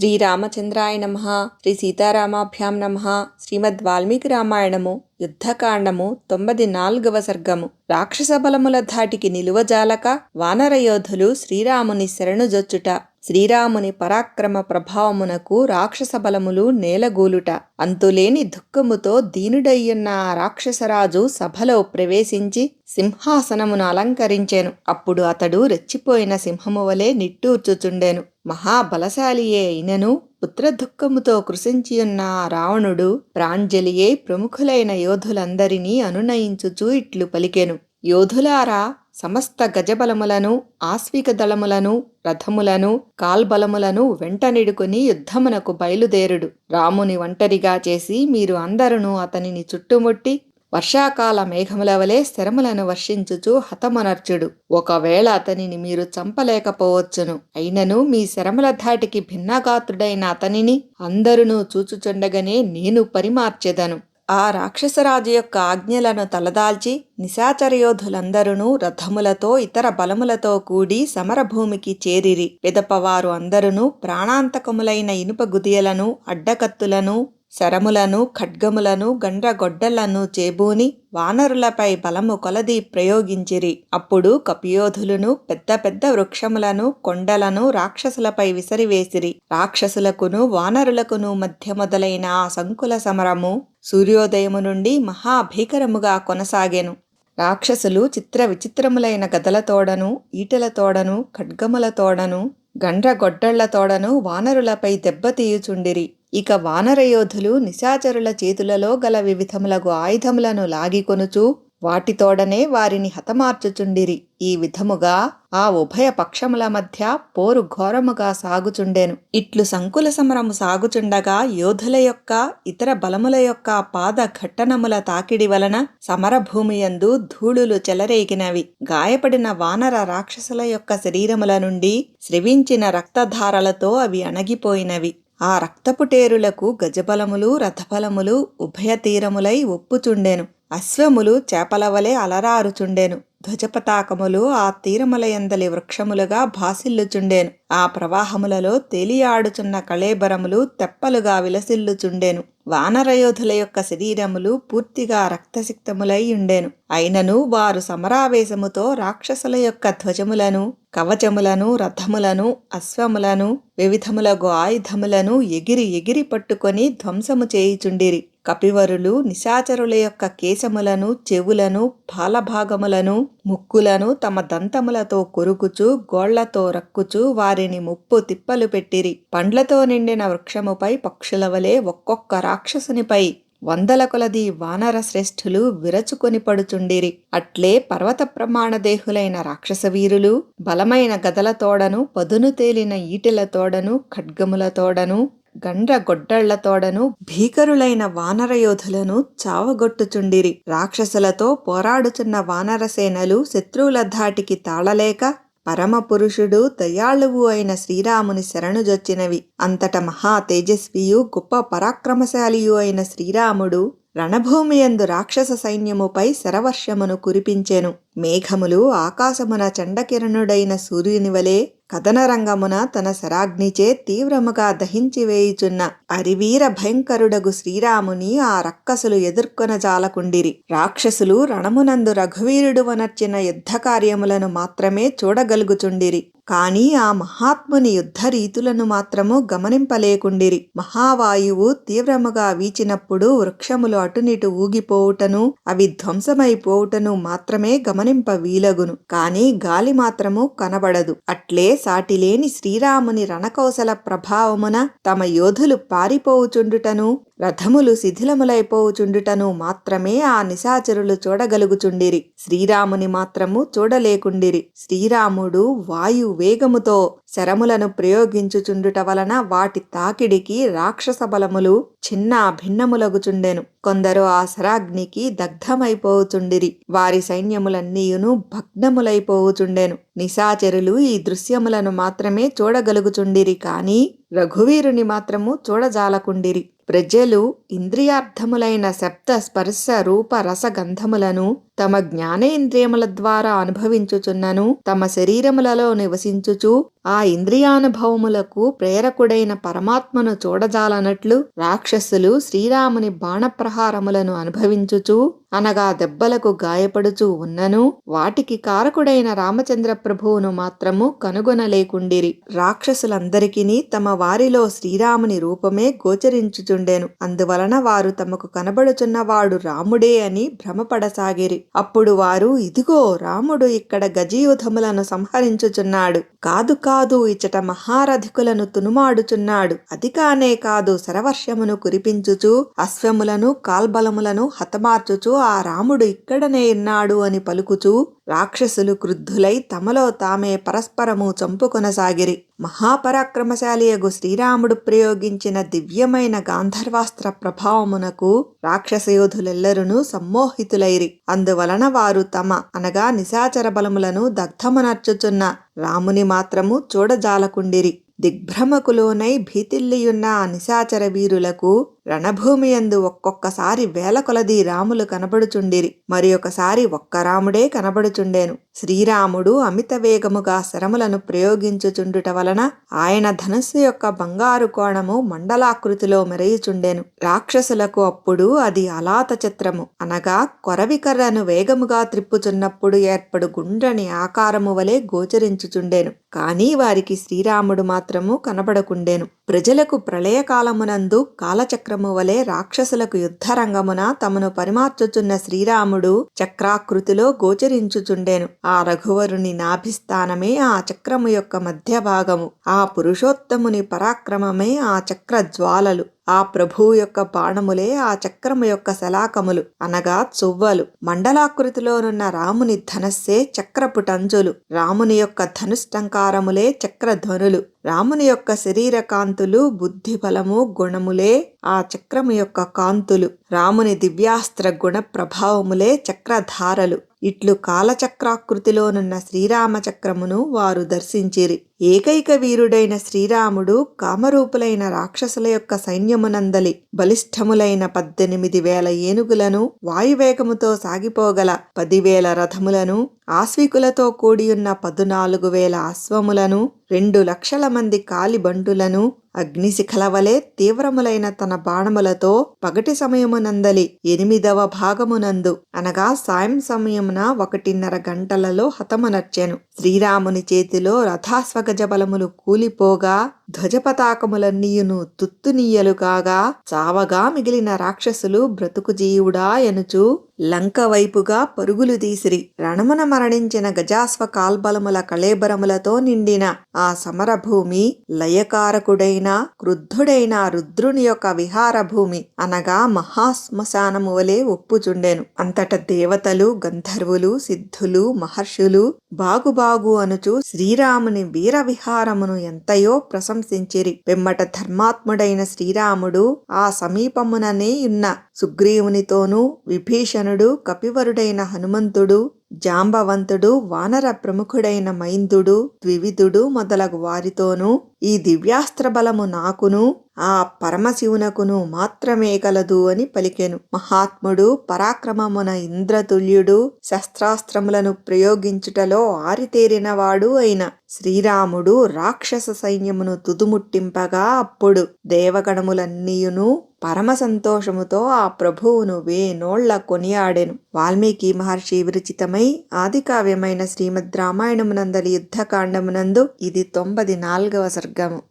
శ్రీరామచంద్రాయ నమ శ్రీ సీతారామాభ్యాం నమ శ్రీమద్ వాల్మీకి రామాయణము యుద్ధకాండము తొమ్మిది నాలుగవ సర్గము. రాక్షస బలముల ధాటికి నిలువజాలక వానరయోధులు శ్రీరాముని శరణుజొచ్చుట. శ్రీరాముని పరాక్రమ ప్రభావమునకు రాక్షస బలములు నేలగూలుట. అంతులేని దుఃఖముతో దీనుడయ్యున్న ఆ రాక్షసరాజు సభలో ప్రవేశించి సింహాసనమును అలంకరించాను. అప్పుడు అతడు రెచ్చిపోయిన సింహము వలె నిట్టూర్చుచుండెను. మహాబలశాలియే అయినను పుత్రదుఃఖముతో కృశించియున్న రావణుడు ప్రాంజలియే ప్రముఖులైన యోధులందరినీ అనునయించుచూ ఇట్లు పలికెను. యోధులారా సమస్త గజబలములను ఆస్విక దళములను రథములను కాల్బలములను వెంటనిడుకుని యుద్ధమునకు బయలుదేరుడు. రాముని ఒంటరిగా చేసి మీరు అందరును అతనిని చుట్టుముట్టి వర్షాకాల మేఘముల వలె శరములను వర్షించుచు హతమనర్చుడు. ఒకవేళ అతనిని మీరు చంపలేకపోవచ్చును. అయినను మీ శరముల ధాటికి భిన్నగాత్రుడైన అతనిని అందరును చూచుచుండగనే నేను పరిమార్చెదను. ఆ రాక్షసరాజు యొక్క ఆజ్ఞలను తలదాల్చి నిశాచరయోధులందరూ రథములతో ఇతర బలములతో కూడి సమరభూమికి చేరిరి. పిదపవారు అందరును ప్రాణాంతకములైన ఇనుప గుదియలను అడ్డకత్తులను శరములను ఖడ్గములను గండ్రగొడ్డలను చేబూని వానరులపై బలము కొలది ప్రయోగించిరి. అప్పుడు కపియోధులను పెద్ద పెద్ద వృక్షములను కొండలను రాక్షసులపై విసిరివేసిరి. రాక్షసులకును వానరులకును మధ్య మొదలైన ఆ సంకుల సమరము సూర్యోదయము నుండి మహాభీకరముగా కొనసాగెను. రాక్షసులు చిత్ర విచిత్రములైన గదలతోడను ఈటెలతోడను ఖడ్గములతోడను గండ్రగొడ్డళ్ళతోడను వానరులపై దెబ్బతీయుచుండిరి. ఇక వానరయోధులు నిశాచరుల చేతులలో గల వివిధములగు ఆయుధములను లాగికొనుచు వాటితోడనే వారిని హతమార్చుచుండిరి. ఈ విధముగా ఆ ఉభయ పక్షముల మధ్య పోరు ఘోరముగా సాగుచుండెను. ఇట్లు సంకుల సమరము సాగుచుండగా యోధుల యొక్క ఇతర బలముల యొక్క పాద ఘట్టనముల తాకిడి వలన సమరభూమియందు ధూళులు చెలరేగినవి. గాయపడిన వానర రాక్షసుల యొక్క శరీరముల నుండి స్రవించిన రక్తధారలతో అవి అణగిపోయినవి. ఆ రక్తపుటేరులకు గజబలములు రథఫలములు ఉభయ తీరములై ఒప్పుచుండెను. అశ్వములు చేపలవలే అలరారుచుండెను. ధ్వజపతాకములు ఆ తీరములయందలి వృక్షములుగా భాసిల్లుచుండెను. ఆ ప్రవాహములలో తేలియాడుచున్న కళేబరములు తెప్పలుగా విలసిల్లుచుండెను. వానరయోధుల యొక్క శరీరములు పూర్తిగా రక్తసిక్తములై ఉండెను. అయినను వారు సమరావేశముతో రాక్షసుల యొక్క ధ్వజములను కవచములను రథములను అశ్వములను వివిధములగు ఆయుధములను ఎగిరి ఎగిరి పట్టుకొని ధ్వంసము చేయుచుండిరి. కపివరులు నిశాచరుల యొక్క కేశములను చెవులను పాలభాగములను ముక్కులను తమ దంతములతో కొరుకుచు గోళ్ళతో రక్కుచు వారిని ముప్పు తిప్పలు పెట్టిరి. పండ్లతో నిండిన వృక్షముపై పక్షుల వలె ఒక్కొక్క రాక్షసునిపై వందల కొలది వానర శ్రేష్ఠులు విరచుకొని పడుచుండిరి. అట్లే పర్వత ప్రమాణదేహులైన రాక్షసవీరులు బలమైన గదలతోడను పదును తేలిన ఈటెలతోడను ఖడ్గములతోడను గండ్ర గొడ్డళ్ళతోడను భీకరులైన వానరయోధులను చావగొట్టుచుండిరి. రాక్షసులతో పోరాడుచున్న వానరసేనలు శత్రువుల ధాటికి తాళలేక పరమపురుషుడు దయాళువు అయిన శ్రీరాముని శరణుజొచ్చినవి. అంతట మహా తేజస్వియు గొప్ప పరాక్రమశాలియు అయిన శ్రీరాముడు రణభూమియందు రాక్షస సైన్యముపై శరవర్షమును కురిపించెను. మేఘములు ఆకాశమున చండకిరణుడైన సూర్యుని వలె కథనరంగమున తన శరాగ్నిచే తీవ్రముగా దహించి వేయుచున్న అరివీర భయంకరుడగు శ్రీరాముని ఆ రక్కసులు ఎదుర్కొన జాలకుండిరి. రాక్షసులు రణమునందు రఘువీరుడు వనర్చిన యుద్ధ కార్యములను మాత్రమే చూడగలుగుచుండిరి. కానీ ఆ మహాత్ముని యుద్ధ రీతులను మాత్రము గమనింపలేకుండిరి. మహావాయువు తీవ్రముగా వీచినప్పుడు వృక్షములు అటునిటు ఊగిపోవుటను అవి ధ్వంసమైపోవుటను మాత్రమే గమనింప వీలగును. కాని గాలి మాత్రము కనబడదు. అట్లే సాటిలేని శ్రీరాముని రణకౌశల ప్రభావమున తమ యోధులు పారిపోవుచుండుటను రథములు శిథిలములైపోవుచుండుటను మాత్రమే ఆ నిశాచరులు చూడగలుగుచుండిరి. శ్రీరాముని మాత్రము చూడలేకుండిరి. శ్రీరాముడు వాయు వేగముతో శరములను ప్రయోగించుచుండుట వలన వాటి తాకిడికి రాక్షస బలములు చిన్న భిన్నములగుచుండెను. కొందరు ఆ శరాగ్నికి దగ్ధమైపోవుచుండిరి వారి సైన్యములన్నీయును భగ్నములైపోవుచుండెను. నిశాచరులు ఈ దృశ్యములను మాత్రమే చూడగలుగుచుండిరి కాని రఘువీరుని మాత్రము చూడజాలకుండిరి. ప్రజలు ఇంద్రియార్థములైన శబ్ద స్పర్శ రూప రసగంధములను తమ జ్ఞానేంద్రియముల ద్వారా అనుభవించుచున్నను తమ శరీరములలో నివసించుచు ఆ ఇంద్రియానుభవములకు ప్రేరకుడైన పరమాత్మను చూడజాలనట్లు రాక్షసులు శ్రీరాముని బాణప్రహారములను అనుభవించుచు అనగా దెబ్బలకు గాయపడుచూ ఉన్నను వాటికి కారకుడైన రామచంద్ర ప్రభువును మాత్రము కనుగొనలేకుండిరి. రాక్షసులందరికీ తమ వారిలో శ్రీరాముని రూపమే గోచరించుచుండెను. అందువలన వారు తమకు కనబడుచున్నవాడు రాముడే అని భ్రమపడసాగిరి. అప్పుడు వారు ఇదిగో రాముడు ఇక్కడ గజయూధములను సంహరించుచున్నాడు. కాదు కాదు ఇచ్చట మహారథికులను తునుమాడుచున్నాడు. అది కానే కాదు శరవర్షమును కురిపించుచు అశ్వములను కాల్బలములను హతమార్చుచు ఆ రాముడు ఇక్కడనే ఉన్నాడు అని పలుకుచూ రాక్షసులు క్రుద్ధులై తమలో తామే పరస్పరము చంపుకొనసాగిరి. మహాపరాక్రమశాలియగు శ్రీరాముడు ప్రయోగించిన దివ్యమైన గాంధర్వాస్త్ర ప్రభావమునకు రాక్షసయోధులెల్లరును సమ్మోహితులైరి. అందువలన వారు తమ అనగా నిశాచర బలములను దగ్ధమునర్చుచున్న రాముని మాత్రము చూడజాలకుండిరి. దిగ్భ్రమకులోనై భీతిల్లియున్న ఆ నిశాచర వీరులకు రణభూమి యందు ఒక్కొక్కసారి వేల కొలది రాములు కనబడుచుండిరి. మరి ఒకసారి ఒక్క రాముడే కనబడుచుండెను. శ్రీరాముడు అమిత వేగముగా శరములను ప్రయోగించుచుండుట వలన ఆయన ధనుస్సు యొక్క బంగారు కోణము మండలాకృతిలో మెరయుచుండెను. రాక్షసులకు అప్పుడు అది అలాత చిత్రము. అనగా కొరవికర్రను వేగముగా త్రిప్పుచున్నప్పుడు ఏర్పడు గుండ్రని ఆకారము వలె గోచరించుచుండెను. కానీ వారికి శ్రీరాముడు మాత్రము కనబడకుండెను. ప్రజలకు ప్రళయకాలమునందు కాలచక్ర చక్రము వలె రాక్షసులకు యుద్ధరంగమున తమను పరిమార్చుచున్న శ్రీరాముడు చక్రాకృతిలో గోచరించుచుండెను. ఆ రఘువరుని నాభిస్థానమే ఆ చక్రము యొక్క మధ్య భాగము ఆ పురుషోత్తముని పరాక్రమమే ఆ చక్ర జ్వాలలు ఆ ప్రభువు యొక్క బాణములే ఆ చక్రము యొక్క శలాకములు. అనగా చువ్వలు. మండలాకృతిలోనున్న రాముని ధనస్సే చక్రపుటంజులు. రాముని యొక్క ధనుష్టంకారములే చక్రధ్వనులు. రాముని యొక్క శరీరకాంతులు బుద్ధి బలము గుణములే ఆ చక్రము యొక్క కాంతులు రాముని దివ్యాస్త్ర గుణ ప్రభావములే చక్రధారలు. ఇట్లు కాలచక్రాకృతిలోనున్న శ్రీరామచక్రమును వారు దర్శించిరి. ఏకైక వీరుడైన శ్రీరాముడు కామరూపులైన రాక్షసుల యొక్క సైన్యమునందలి. బలిష్ఠములైన పద్దెనిమిది వేల ఏనుగులను వాయువేగముతో సాగిపోగల పదివేల రథములను ఆస్వికులతో కూడియున్న పదునాలుగు వేల అశ్వములను రెండు లక్షల మంది కాలిబంటులను అగ్నిశిఖల వలె తీవ్రములైన తన బాణములతో పగటి సమయమునందలి ఎనిమిదవ భాగమునందు. అనగా సాయం సమయమున ఒకటిన్నర గంటలలో హతమునర్చెను శ్రీరాముని చేతిలో రథాస్వగజ బలములు కూలిపోగా ధ్వజపతాకములన్నీయును తుత్తునీయలు కాగా చావగా మిగిలిన రాక్షసులు బ్రతుకు జీవుడా ఎనుచు లంక వైపుగా పరుగులు తీసిరి. రణమున మరణించిన గజాస్వ కాల్బలముల కళేబరములతో నిండిన ఆ సమరభూమి లయకారకుడైన క్రుద్ధుడైన రుద్రుని యొక్క విహార భూమి అనగా మహాశ్మశానము వలె ఒప్పుచుండెను. అంతట దేవతలు గంధర్వులు సిద్ధులు మహర్షులు బాగుబాగు అనుచు శ్రీరాముని వీర విహారమును ఎంతయో ప్రశంసించిరి. పిమ్మట ధర్మాత్ముడైన శ్రీరాముడు ఆ సమీపముననే ఉన్న సుగ్రీవునితోనూ విభీషణుడు కపివరుడైన హనుమంతుడు జాంబవంతుడు వానర ప్రముఖుడైన మైందుడు ద్వివిధుడు మొదలగు వారితోనూ ఈ దివ్యాస్త్ర బలము నాకును ఆ పరమశివునకును మాత్రమే కలదు అని పలికెను. మహాత్ముడు పరాక్రమమున ఇంద్రతుల్యుడు శస్త్రాస్త్రములను ప్రయోగించుటలో ఆరితేరినవాడు అయిన శ్రీరాముడు రాక్షస సైన్యమును తుదుముట్టింపగా అప్పుడు దేవగణములన్నీయును పరమ సంతోషముతో ఆ ప్రభువును వేనోళ్ళ కొనియాడెను. వాల్మీకి మహర్షి విరచితమై ఆదికావ్యమైన శ్రీమద్ రామాయణమునందలి యుద్ధకాండమునందు ఇది తొంభది నాల్గవ సర్గము.